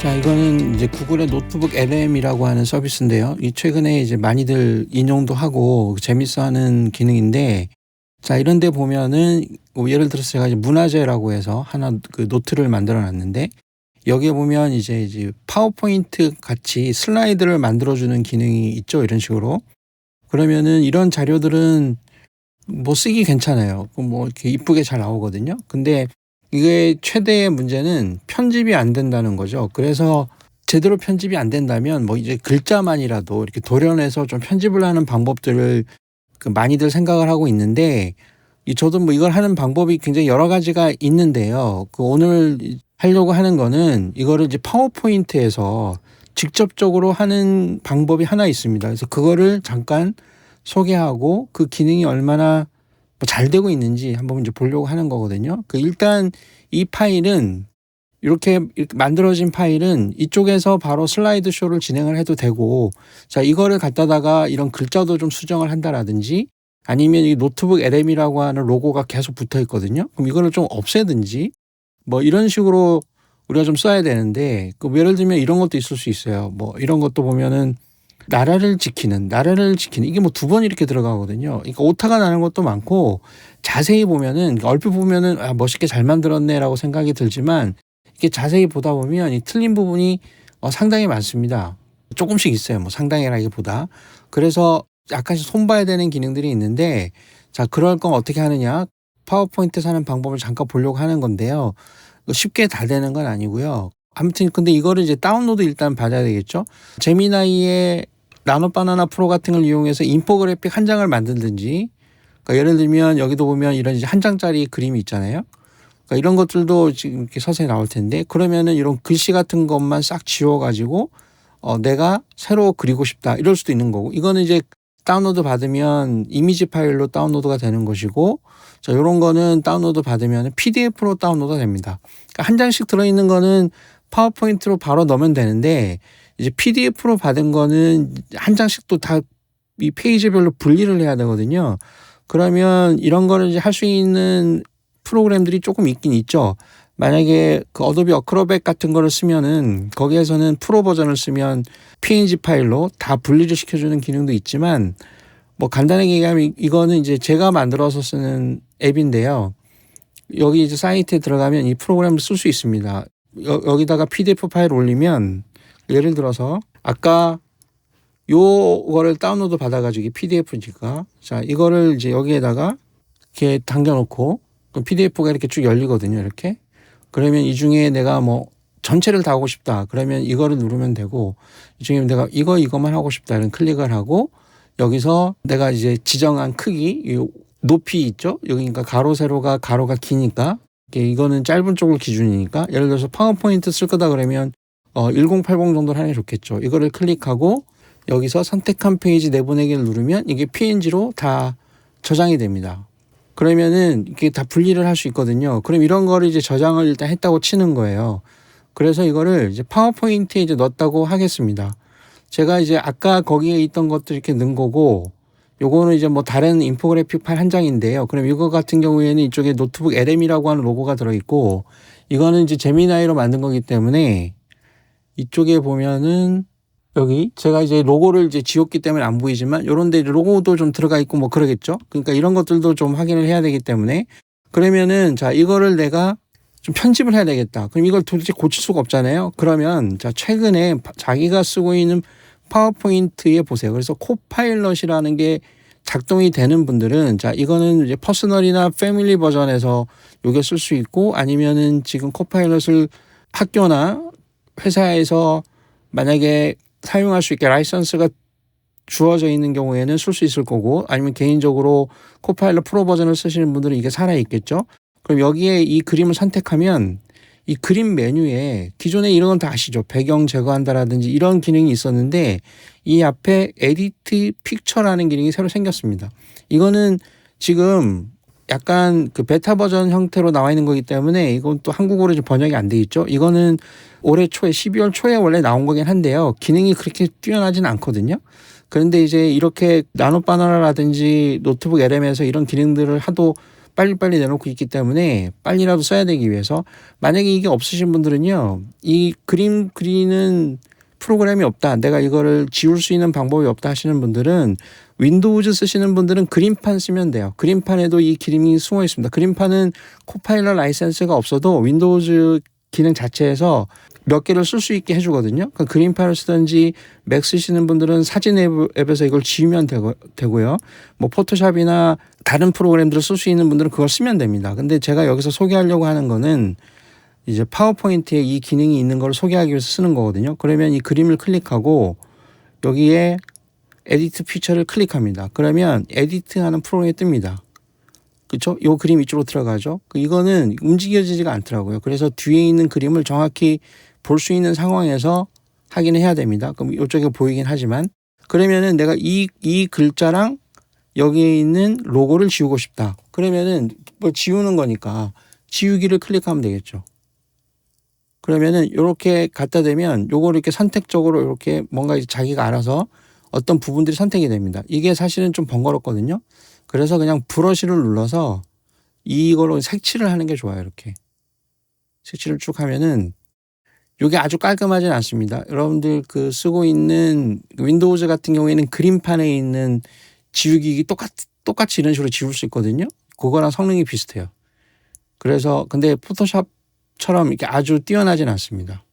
자, 이거는 이제 구글의 노트북 LM이라고 하는 서비스인데요. 이 최근에 이제 많이들 인용도 하고 재밌어 하는 기능인데 자, 이런 데 보면은 뭐 예를 들어서 제가 이제 문화재라고 해서 하나 그 노트를 만들어 놨는데 여기에 보면 이제 이제 파워포인트 같이 슬라이드를 만들어 주는 기능이 있죠. 이런 식으로. 그러면은 이런 자료들은 뭐 쓰기 괜찮아요. 뭐 이렇게 이쁘게 잘 나오거든요. 근데 이게 최대의 문제는 편집이 안 된다는 거죠. 그래서 제대로 편집이 안 된다면 뭐 이제 글자만이라도 이렇게 도려내서 좀 편집을 하는 방법들을 그 많이들 생각을 하고 있는데 이 저도 뭐 이걸 하는 방법이 굉장히 여러 가지가 있는데요. 그 오늘 하려고 하는 거는 이거를 이제 파워포인트에서 직접적으로 하는 방법이 하나 있습니다. 그래서 그거를 잠깐 소개하고 그 기능이 얼마나 뭐 잘 되고 있는지 한번 이제 보려고 하는 거거든요. 그 일단 이 파일은 이렇게, 만들어진 파일은 이쪽에서 바로 슬라이드 쇼를 진행을 해도 되고 자 이거를 갖다다가 이런 글자도 좀 수정을 한다라든지 아니면 이 노트북 LM이라고 하는 로고가 계속 붙어 있거든요. 그럼 이거를 좀 없애든지 뭐 이런 식으로 우리가 좀 써야 되는데 그 예를 들면 이런 것도 있을 수 있어요. 뭐 이런 것도 보면은 나라를 지키는 나라를 지키는 이게 뭐 두 번 이렇게 들어가거든요. 그러니까 오타가 나는 것도 많고 자세히 보면은 얼핏 보면은 아 멋있게 잘 만들었네라고 생각이 들지만 이게 자세히 보다 보면 이 틀린 부분이 어 상당히 많습니다. 조금씩 있어요. 뭐 상당히라기보다 그래서 약간씩 손봐야 되는 기능들이 있는데 자 그럴 건 어떻게 하느냐 파워포인트 사는 방법을 잠깐 보려고 하는 건데요. 쉽게 다 되는 건 아니고요. 아무튼 근데 이거를 이제 다운로드 일단 받아야 되겠죠. 제미나이의 나노 바나나 프로 같은 걸 이용해서 인포그래픽 한 장을 만들든지 그러니까 예를 들면 여기도 보면 이런 한 장짜리 그림이 있잖아요. 그러니까 이런 것들도 지금 이렇게 서서히 나올 텐데 그러면은 이런 글씨 같은 것만 싹 지워가지고 어 내가 새로 그리고 싶다 이럴 수도 있는 거고 이거는 이제 다운로드 받으면 이미지 파일로 다운로드가 되는 것이고 자 요런 거는 다운로드 받으면 PDF로 다운로드 됩니다. 그러니까 한 장씩 들어있는 거는 파워포인트로 바로 넣으면 되는데 이제 PDF로 받은 거는 한 장씩 또 다 이 페이지별로 분리를 해야 되거든요. 그러면 이런 거를 이제 할 수 있는 프로그램들이 조금 있긴 있죠. 만약에 그 어도비 어크로백 같은 거를 쓰면은 거기에서는 프로 버전을 쓰면 PNG 파일로 다 분리를 시켜주는 기능도 있지만 뭐 간단하게 얘기하면 이거는 이제 제가 만들어서 쓰는 앱인데요. 여기 이제 사이트에 들어가면 이 프로그램을 쓸 수 있습니다. 여, 여기다가 PDF 파일 올리면 예를 들어서 아까 요거를 다운로드 받아가지고 PDF니까 자 이거를 이제 여기에다가 이렇게 당겨놓고 PDF가 이렇게 쭉 열리거든요 이렇게. 그러면 이 중에 내가 뭐 전체를 다 하고 싶다. 그러면 이거를 누르면 되고 이 중에 내가 이거 이거만 하고 싶다 이런 클릭을 하고 여기서 내가 이제 지정한 크기 높이 있죠? 여기 그러니까 가로 세로가 가로가 기니까 이거는 짧은 쪽을 기준이니까 예를 들어서 파워포인트 쓸 거다 그러면 어, 1080 정도로 하는 게 좋겠죠. 이거를 클릭하고 여기서 선택한 페이지 내보내기를 누르면 이게 PNG로 다 저장이 됩니다. 그러면은 이게 다 분리를 할 수 있거든요. 그럼 이런 거를 이제 저장을 일단 했다고 치는 거예요. 그래서 이거를 이제 파워포인트에 이제 넣었다고 하겠습니다. 제가 이제 아까 거기에 있던 것들 이렇게 넣은 거고 요거는 이제 뭐 다른 인포그래픽 파일 한 장인데요. 그럼 이거 같은 경우에는 이쪽에 노트북 LM이라고 하는 로고가 들어 있고 이거는 이제 제미나이로 만든 거기 때문에 이쪽에 보면은 여기 제가 이제 로고를 이제 지웠기 때문에 안 보이지만 요런데 로고도 좀 들어가 있고 뭐 그러겠죠. 그러니까 이런 것들도 좀 확인을 해야 되기 때문에 그러면은 자 이거를 내가 좀 편집을 해야 되겠다. 그럼 이걸 도대체 고칠 수가 없잖아요. 그러면 자 최근에 자기가 쓰고 있는 파워포인트에 보세요. 그래서 코파일럿이라는 게 작동이 되는 분들은 자 이거는 이제 퍼스널이나 패밀리 버전에서 요게 쓸 수 있고 아니면은 지금 코파일럿을 학교나 회사에서 만약에 사용할 수 있게 라이선스가 주어져 있는 경우에는 쓸 수 있을 거고 아니면 개인적으로 코파일럿 프로 버전을 쓰시는 분들은 이게 살아 있겠죠. 그럼 여기에 이 그림을 선택하면 이 그림 메뉴에 기존에 이런 건 다 아시죠? 배경 제거한다라든지 이런 기능이 있었는데 이 앞에 에디트 픽처라는 기능이 새로 생겼습니다. 이거는 지금 약간 그 베타 버전 형태로 나와 있는 거기 때문에 이건 또 한국어로 좀 번역이 안 돼 있죠. 이거는 올해 초에 12월 초에 원래 나온 거긴 한데요. 기능이 그렇게 뛰어나진 않거든요. 그런데 이제 이렇게 나노 바나나라든지 노트북 LM에서 이런 기능들을 하도 빨리빨리 내놓고 있기 때문에 빨리라도 써야 되기 위해서 만약에 이게 없으신 분들은요. 이 그림 그리는 프로그램이 없다. 내가 이거를 지울 수 있는 방법이 없다 하시는 분들은 윈도우즈 쓰시는 분들은 그림판 쓰면 돼요. 그림판에도 이 기능이 숨어 있습니다. 그림판은 코파일럿 라이센스가 없어도 윈도우즈 기능 자체에서 몇 개를 쓸 수 있게 해주거든요. 그 그림판을 쓰든지 맥 쓰시는 분들은 사진 앱, 앱에서 이걸 지우면 되고, 되고요. 뭐 포토샵이나 다른 프로그램들을 쓸 수 있는 분들은 그걸 쓰면 됩니다. 근데 제가 여기서 소개하려고 하는 거는 이제 파워포인트에 이 기능이 있는 걸 소개하기 위해서 쓰는 거거든요. 그러면 이 그림을 클릭하고 여기에 에디트 피처를 클릭합니다. 그러면 에디트 하는 프로그램이 뜹니다. 그쵸? 요 그림 이쪽으로 들어가죠. 그 이거는 움직여지지가 않더라고요. 그래서 뒤에 있는 그림을 정확히 볼 수 있는 상황에서 확인을 해야 됩니다. 그럼 이쪽에 보이긴 하지만 그러면은 내가 이, 이 글자랑 여기에 있는 로고를 지우고 싶다. 그러면은 뭐 지우는 거니까 지우기를 클릭하면 되겠죠. 그러면은 이렇게 갖다 대면 요거를 이렇게 선택적으로 이렇게 뭔가 자기가 알아서 어떤 부분들이 선택이 됩니다. 이게 사실은 좀 번거롭거든요. 그래서 그냥 브러쉬를 눌러서 이걸로 색칠을 하는 게 좋아요. 이렇게 색칠을 쭉 하면은 이게 아주 깔끔하진 않습니다. 여러분들 그 쓰고 있는 윈도우즈 같은 경우에는 그림판에 있는 지우기 똑같 똑같이 이런 식으로 지울 수 있거든요. 그거랑 성능이 비슷해요. 그래서 근데 포토샵처럼 이렇게 아주 뛰어나진 않습니다.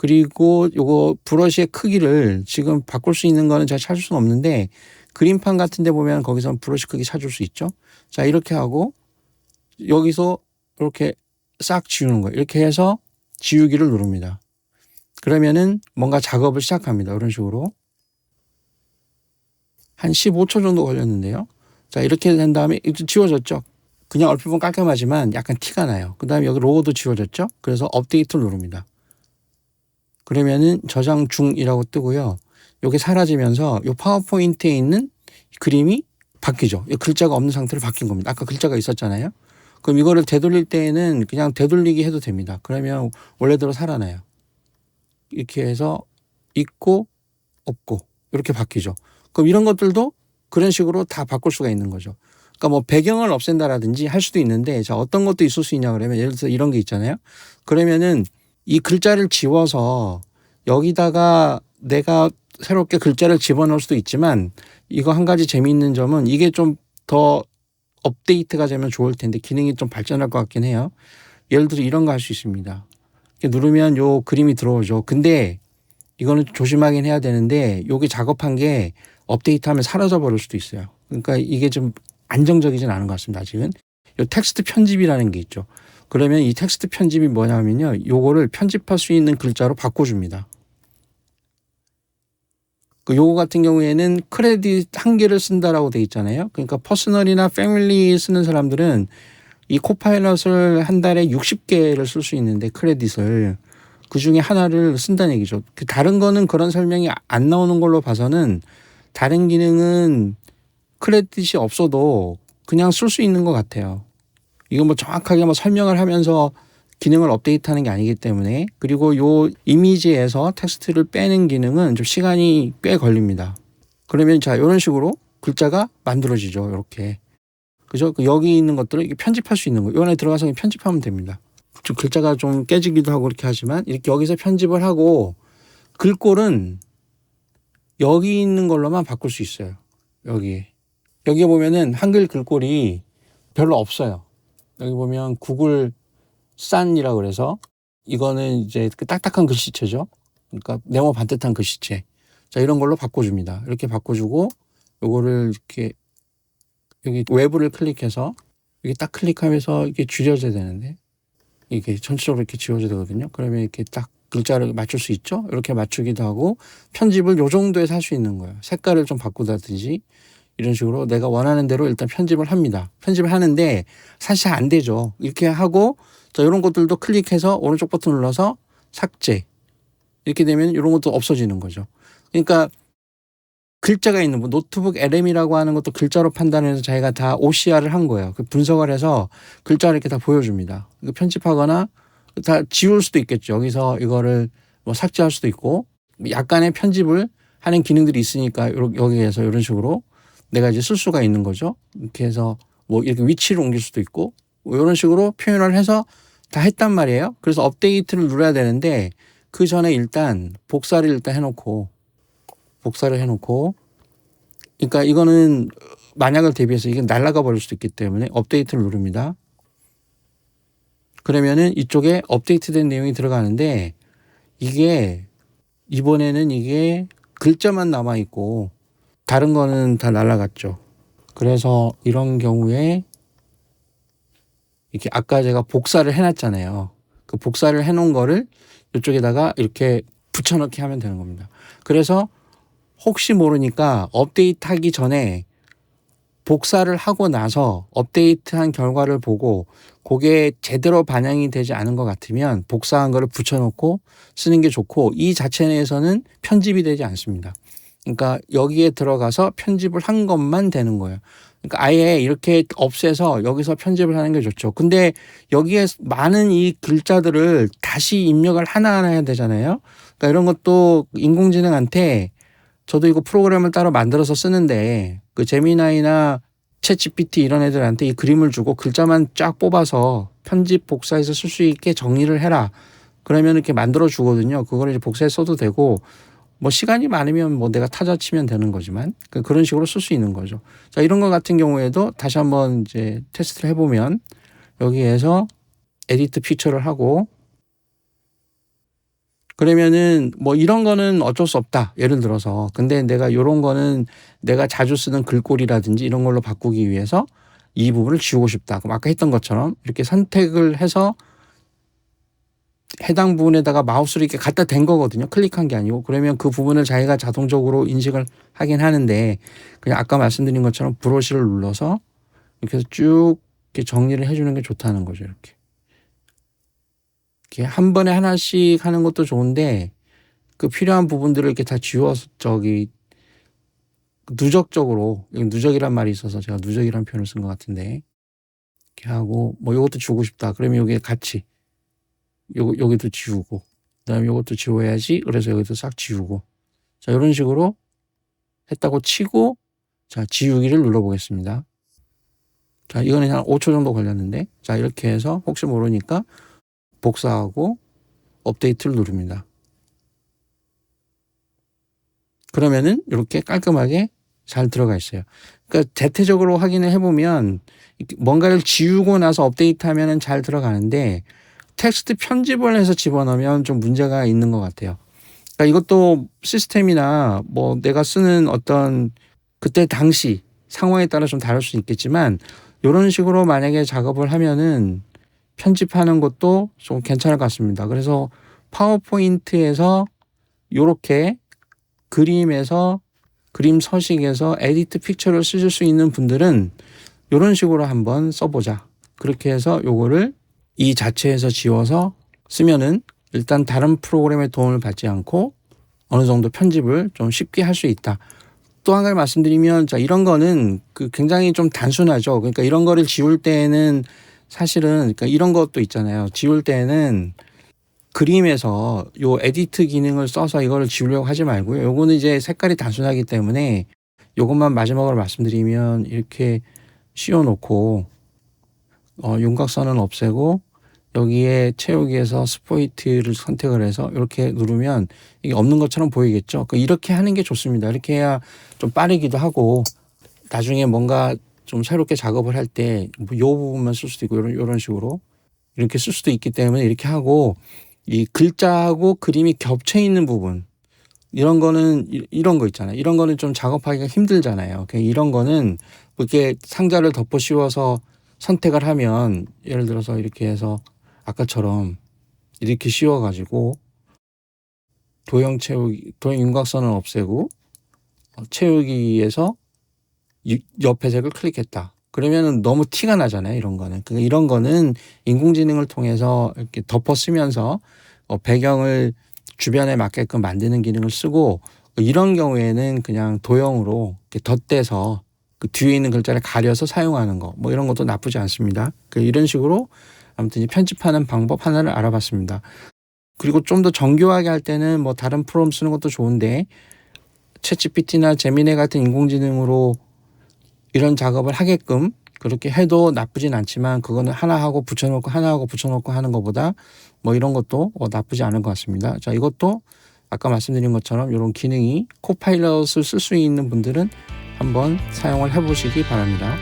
그리고 요거 브러쉬의 크기를 지금 바꿀 수 있는 거는 제가 찾을 수는 없는데 그림판 같은 데 보면 거기서 브러쉬 크기 찾을 수 있죠. 자, 이렇게 하고 여기서 이렇게 싹 지우는 거예요. 이렇게 해서 지우기를 누릅니다. 그러면은 뭔가 작업을 시작합니다. 이런 식으로. 한 15초 정도 걸렸는데요. 자, 이렇게 된 다음에 지워졌죠. 그냥 얼핏 보면 깔끔하지만 약간 티가 나요. 그 다음에 여기 로고도 지워졌죠. 그래서 업데이트를 누릅니다. 그러면은 저장 중이라고 뜨고요. 요게 사라지면서 요 파워포인트에 있는 그림이 바뀌죠. 이 글자가 없는 상태로 바뀐 겁니다. 아까 글자가 있었잖아요. 그럼 이거를 되돌릴 때에는 그냥 되돌리기 해도 됩니다. 그러면 원래대로 살아나요. 이렇게 해서 있고 없고 이렇게 바뀌죠. 그럼 이런 것들도 그런 식으로 다 바꿀 수가 있는 거죠. 그러니까 뭐 배경을 없앤다라든지 할 수도 있는데 자 어떤 것도 있을 수 있냐 그러면 예를 들어서 이런 게 있잖아요. 그러면은 이 글자를 지워서 여기다가 내가 새롭게 글자를 집어넣을 수도 있지만 이거 한 가지 재미있는 점은 이게 좀 더 업데이트가 되면 좋을 텐데 기능이 좀 발전할 것 같긴 해요. 예를 들어 이런 거 할 수 있습니다. 누르면 요 그림이 들어오죠. 근데 이거는 조심하긴 해야 되는데 여기 작업한 게 업데이트하면 사라져 버릴 수도 있어요. 그러니까 이게 좀 안정적이진 않은 것 같습니다. 아직은 요 텍스트 편집이라는 게 있죠. 그러면 이 텍스트 편집이 뭐냐면요. 요거를 편집할 수 있는 글자로 바꿔줍니다. 그 요거 같은 경우에는 크레딧 한 개를 쓴다라고 돼 있잖아요. 그러니까 퍼스널이나 패밀리 쓰는 사람들은 이 코파일럿을 한 달에 60개를 쓸 수 있는데 크레딧을 그 중에 하나를 쓴다는 얘기죠. 그 다른 거는 그런 설명이 안 나오는 걸로 봐서는 다른 기능은 크레딧이 없어도 그냥 쓸 수 있는 것 같아요. 이거 뭐 정확하게 뭐 설명을 하면서 기능을 업데이트하는 게 아니기 때문에 그리고 요 이미지에서 텍스트를 빼는 기능은 좀 시간이 꽤 걸립니다. 그러면 자 이런 식으로 글자가 만들어지죠. 이렇게 그죠? 그 여기 있는 것들을 이렇게 편집할 수 있는 거. 요 안에 들어가서 편집하면 됩니다. 좀 글자가 좀 깨지기도 하고 그렇게 하지만 이렇게 여기서 편집을 하고 글꼴은 여기 있는 걸로만 바꿀 수 있어요. 여기 여기 보면은 한글 글꼴이 별로 없어요. 여기 보면 구글 산이라 그래서 이거는 이제 그 딱딱한 글씨체죠. 그러니까 네모 반듯한 글씨체. 자 이런 걸로 바꿔줍니다. 이렇게 바꿔주고 요거를 이렇게 여기 외부를 클릭해서 여기 딱 클릭하면서 이게 줄여져야 되는데 이게 전체적으로 이렇게 지워져야 되거든요. 그러면 이렇게 딱 글자를 맞출 수 있죠. 이렇게 맞추기도 하고 편집을 요 정도에서 할 수 있는 거예요. 색깔을 좀 바꾸다든지 이런 식으로 내가 원하는 대로 일단 편집을 합니다. 편집을 하는데 사실 안 되죠. 이렇게 하고 자 이런 것들도 클릭해서 오른쪽 버튼 눌러서 삭제 이렇게 되면 이런 것도 없어지는 거죠. 그러니까 글자가 있는 뭐 노트북 LM이라고 하는 것도 글자로 판단해서 자기가 다 OCR을 한 거예요. 그 분석을 해서 글자를 이렇게 다 보여줍니다. 편집하거나 다 지울 수도 있겠죠. 여기서 이거를 뭐 삭제할 수도 있고 약간의 편집을 하는 기능들이 있으니까 여기에서 이런 식으로 내가 이제 쓸 수가 있는 거죠. 이렇게 해서 뭐 이렇게 위치를 옮길 수도 있고 뭐 이런 식으로 표현을 해서 다 했단 말이에요. 그래서 업데이트를 눌러야 되는데 그 전에 일단 복사를 일단 해놓고 복사를 해놓고 그러니까 이거는 만약을 대비해서 이게 날아가 버릴 수도 있기 때문에 업데이트를 누릅니다. 그러면은 이쪽에 업데이트된 내용이 들어가는데 이게 이번에는 이게 글자만 남아 있고 다른 거는 다 날아갔죠. 그래서 이런 경우에 이렇게 아까 제가 복사를 해놨잖아요. 그 복사를 해놓은 거를 이쪽에다가 이렇게 붙여넣기 하면 되는 겁니다. 그래서 혹시 모르니까 업데이트 하기 전에 복사를 하고 나서 업데이트한 결과를 보고 그게 제대로 반영이 되지 않은 것 같으면 복사한 거를 붙여놓고 쓰는 게 좋고 이 자체 내에서는 편집이 되지 않습니다. 그러니까 여기에 들어가서 편집을 한 것만 되는 거예요. 그러니까 아예 이렇게 없애서 여기서 편집을 하는 게 좋죠. 근데 여기에 많은 이 글자들을 다시 입력을 하나하나 해야 되잖아요. 그러니까 이런 것도 인공지능한테 저도 이거 프로그램을 따로 만들어서 쓰는데 그 제미나이나 챗GPT 이런 애들한테 이 그림을 주고 글자만 쫙 뽑아서 편집 복사해서 쓸 수 있게 정리를 해라. 그러면 이렇게 만들어 주거든요. 그걸 이제 복사해 써도 되고 뭐 시간이 많으면 뭐 내가 타자 치면 되는 거지만 그 그런 식으로 쓸 수 있는 거죠. 자 이런 거 같은 경우에도 다시 한번 이제 테스트를 해보면 여기에서 에디트 피처를 하고 그러면은 뭐 이런 거는 어쩔 수 없다. 예를 들어서. 근데 내가 요런 거는 내가 자주 쓰는 글꼴이라든지 이런 걸로 바꾸기 위해서 이 부분을 지우고 싶다. 그럼 아까 했던 것처럼 이렇게 선택을 해서 해당 부분에다가 마우스를 이렇게 갖다 댄 거거든요. 클릭한 게 아니고. 그러면 그 부분을 자기가 자동적으로 인식을 하긴 하는데 그냥 아까 말씀드린 것처럼 브러쉬를 눌러서 이렇게 해서 쭉 이렇게 정리를 해주는 게 좋다는 거죠. 이렇게. 이렇게 한 번에 하나씩 하는 것도 좋은데 그 필요한 부분들을 이렇게 다 지워서 저기 누적적으로 누적이란 말이 있어서 제가 누적이란 표현을 쓴 것 같은데 이렇게 하고 뭐 이것도 주고 싶다 그러면 여기에 같이 요 여기도 지우고 그 다음에 이것도 지워야지 그래서 여기도 싹 지우고 자 이런 식으로 했다고 치고 자 지우기를 눌러보겠습니다 자 이거는 한 5초 정도 걸렸는데 자 이렇게 해서 혹시 모르니까 복사하고 업데이트를 누릅니다. 그러면은 이렇게 깔끔하게 잘 들어가 있어요. 그러니까 대체적으로 확인을 해보면 뭔가를 지우고 나서 업데이트하면은 잘 들어가는데 텍스트 편집을 해서 집어넣으면 좀 문제가 있는 것 같아요. 그러니까 이것도 시스템이나 뭐 내가 쓰는 어떤 그때 당시 상황에 따라 좀 다를 수 있겠지만 이런 식으로 만약에 작업을 하면은 편집하는 것도 좀 괜찮을 것 같습니다. 그래서 파워포인트에서 이렇게 그림에서 그림 서식에서 에디트 픽처를 쓰실 수 있는 분들은 이런 식으로 한번 써보자. 그렇게 해서 요거를 이 자체에서 지워서 쓰면은 일단 다른 프로그램의 도움을 받지 않고 어느 정도 편집을 좀 쉽게 할 수 있다. 또한 가지 말씀드리면 자 이런 거는 그 굉장히 좀 단순하죠. 그러니까 이런 거를 지울 때에는 사실은 그러니까 이런 것도 있잖아요. 지울 때는 그림에서 요 에디트 기능을 써서 이거를 지우려고 하지 말고요. 요거는 이제 색깔이 단순하기 때문에 요것만 마지막으로 말씀드리면 이렇게 씌워놓고 어, 윤곽선은 없애고 여기에 채우기에서 스포이트를 선택을 해서 이렇게 누르면 이게 없는 것처럼 보이겠죠. 그 이렇게 하는 게 좋습니다. 이렇게 해야 좀 빠르기도 하고 나중에 뭔가 좀 새롭게 작업을 할 때요 뭐 부분만 쓸 수도 있고 이런 이런 식으로 이렇게 쓸 수도 있기 때문에 이렇게 하고 이 글자하고 그림이 겹쳐 있는 부분 이런 거는 이런 거 있잖아요. 이런 거는 좀 작업하기가 힘들잖아요. 이런 거는 이렇게 상자를 덮어 씌워서 선택을 하면 예를 들어서 이렇게 해서 아까처럼 이렇게 씌워 가지고 도형 채우기 도형 윤곽선을 없애고 어, 채우기에서 옆에 색을 클릭했다. 그러면은 너무 티가 나잖아요. 이런 거는. 그러니까 이런 거는 인공지능을 통해서 이렇게 덮어 쓰면서 어, 배경을 주변에 맞게끔 만드는 기능을 쓰고 이런 경우에는 그냥 도형으로 덧대서 그 뒤에 있는 글자를 가려서 사용하는 거 뭐 이런 것도 나쁘지 않습니다. 그 이런 식으로 아무튼 편집하는 방법 하나를 알아봤습니다. 그리고 좀 더 정교하게 할 때는 뭐 다른 프롬 쓰는 것도 좋은데 챗GPT나 제미네 같은 인공지능으로 이런 작업을 하게끔 그렇게 해도 나쁘진 않지만 그거는 하나 하고 붙여놓고 하나 하고 붙여놓고 하는 것보다 뭐 이런 것도 어, 나쁘지 않은 것 같습니다. 자 이것도 아까 말씀드린 것처럼 이런 기능이 코파일럿을 쓸 수 있는 분들은 한번 사용을 해보시기 바랍니다.